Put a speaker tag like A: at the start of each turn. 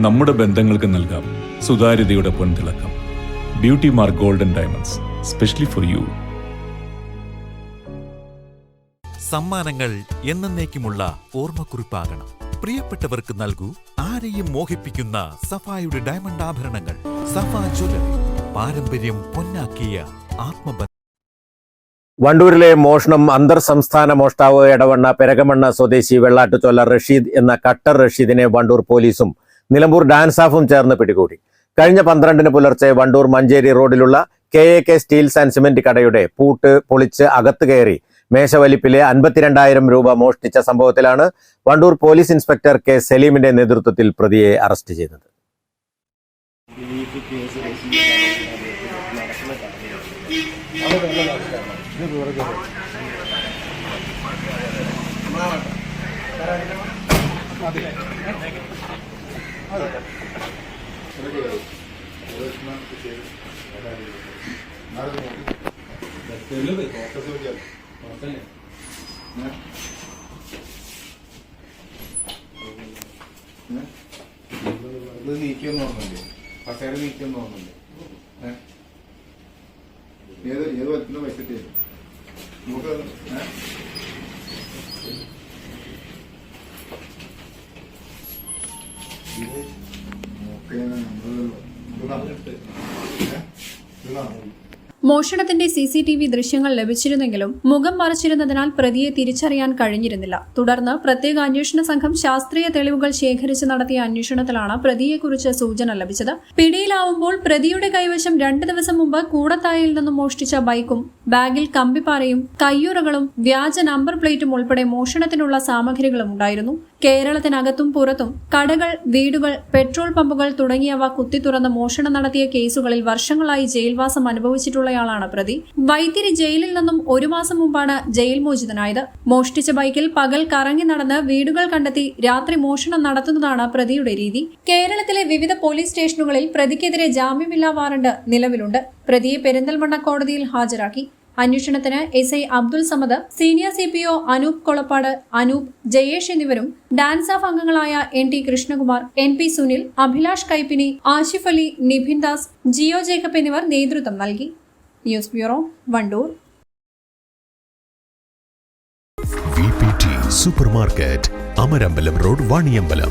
A: നമ്മുടെ ബന്ധങ്ങൾക്ക് നൽകാം സുതാര്യതയുടെ പൊൻതിളക്കം. Beauty mark golden diamonds specially for you
B: സമ്മാനങ്ങൾ എന്നേക്കുമുള്ള ഓർമ്മക്കുറിപ്പാകണം. പ്രിയപ്പെട്ടവർക്ക് നൽകൂ ആരെയും മോഹിപ്പിക്കുന്ന സഫായുടെ ഡയമണ്ട് ആഭരണങ്ങൾ. സഫ ജ്വല്ലറി പാരമ്പര്യം പൊന്നാക്കിയ ആത്മബന്ധം.
C: വണ്ടൂരിലെ മോഷണം അന്തർ സംസ്ഥാന മോഷ്ടാവ് എടവണ്ണ പെരകമണ്ണ സ്വദേശി വെള്ളാട്ടുചൊല്ല റഷീദ് എന്ന കട്ടർ റഷീദിനെ വണ്ടൂർ പോലീസും നിലമ്പൂർ ഡാൻസ് ഓഫും ചേർന്ന് പിടികൂടി. കഴിഞ്ഞ പന്ത്രണ്ടിന് പുലർച്ചെ വണ്ടൂർ മഞ്ചേരി റോഡിലുള്ള K A K steels and cement കടയുടെ പൂട്ട് പൊളിച്ച് അകത്ത് കയറി മേശവലിപ്പിലെ അൻപത്തിരണ്ടായിരം രൂപ മോഷ്ടിച്ച സംഭവത്തിലാണ് വണ്ടൂർ പോലീസ് ഇൻസ്പെക്ടർ കെ സലീമിന്റെ നേതൃത്വത്തിൽ പ്രതിയെ അറസ്റ്റ് ചെയ്തത്.
D: ഇത് നീക്കിയെന്ന് ഓർമ്മയില്ലേ കസേര നീക്കിയെന്ന് ഓർമ്മയില്ലേ ഏ? ഏത് ഏത് വലത്തിന് വെച്ചിട്ട് നമുക്ക് ഏ? ഇതാണ്.
E: മോഷണത്തിന്റെ സി സി ടി വി ദൃശ്യങ്ങൾ ലഭിച്ചിരുന്നെങ്കിലും മുഖം മറച്ചിരുന്നതിനാൽ പ്രതിയെ തിരിച്ചറിയാൻ കഴിഞ്ഞിരുന്നില്ല. തുടർന്ന് പ്രത്യേക അന്വേഷണ സംഘം ശാസ്ത്രീയ തെളിവുകൾ ശേഖരിച്ച് നടത്തിയ അന്വേഷണത്തിലാണ് പ്രതിയെക്കുറിച്ച് സൂചന ലഭിച്ചത്. പിടിയിലാവുമ്പോൾ പ്രതിയുടെ കൈവശം രണ്ടു ദിവസം മുമ്പ് കൂടത്തായിൽ നിന്നും മോഷ്ടിച്ച ബൈക്കും ബാഗിൽ കമ്പിപ്പാറയും കയ്യുറകളും വ്യാജ നമ്പർ പ്ലേറ്റും ഉൾപ്പെടെ മോഷണത്തിനുള്ള സാമഗ്രികളും ഉണ്ടായിരുന്നു. കേരളത്തിനകത്തും പുറത്തും കടകൾ വീടുകൾ പെട്രോൾ പമ്പുകൾ തുടങ്ങിയവ കുത്തിത്തുറന്ന് മോഷണം നടത്തിയ കേസുകളിൽ വർഷങ്ങളായി ജയിൽവാസം അനുഭവിച്ചിട്ടുള്ളയാളാണ് പ്രതി. വൈത്തിരി ജയിലിൽ നിന്നും ഒരു മാസം മുമ്പാണ് ജയിൽ മോചിതനായത്. മോഷ്ടിച്ച ബൈക്കിൽ പകൽ കറങ്ങി നടന്ന് വീടുകൾ കണ്ടെത്തി രാത്രി മോഷണം നടത്തുന്നതാണ് പ്രതിയുടെ രീതി. കേരളത്തിലെ വിവിധ പോലീസ് സ്റ്റേഷനുകളിൽ പ്രതിക്കെതിരെ ജാമ്യമില്ലാ വാറണ്ട് നിലവിലുണ്ട്. പ്രതിയെ പെരിന്തൽമണ്ണ കോടതിയിൽ ഹാജരാക്കി. അന്വേഷണത്തിന് S I Abdul Samad senior C P O Anoop Kolappad Anoop Jayesh എന്നിവരും ഡാൻസ് ഓഫ് അംഗങ്ങളായ N T Krishnakumar N P Sunil Abhilash Kaippini Ashif Ali നിഭിൻ Das Jio Jacob എന്നിവർ നേതൃത്വം നൽകി. News bureau Wandoor.
F: Supermarket Amarambalam road Vaniyambalam.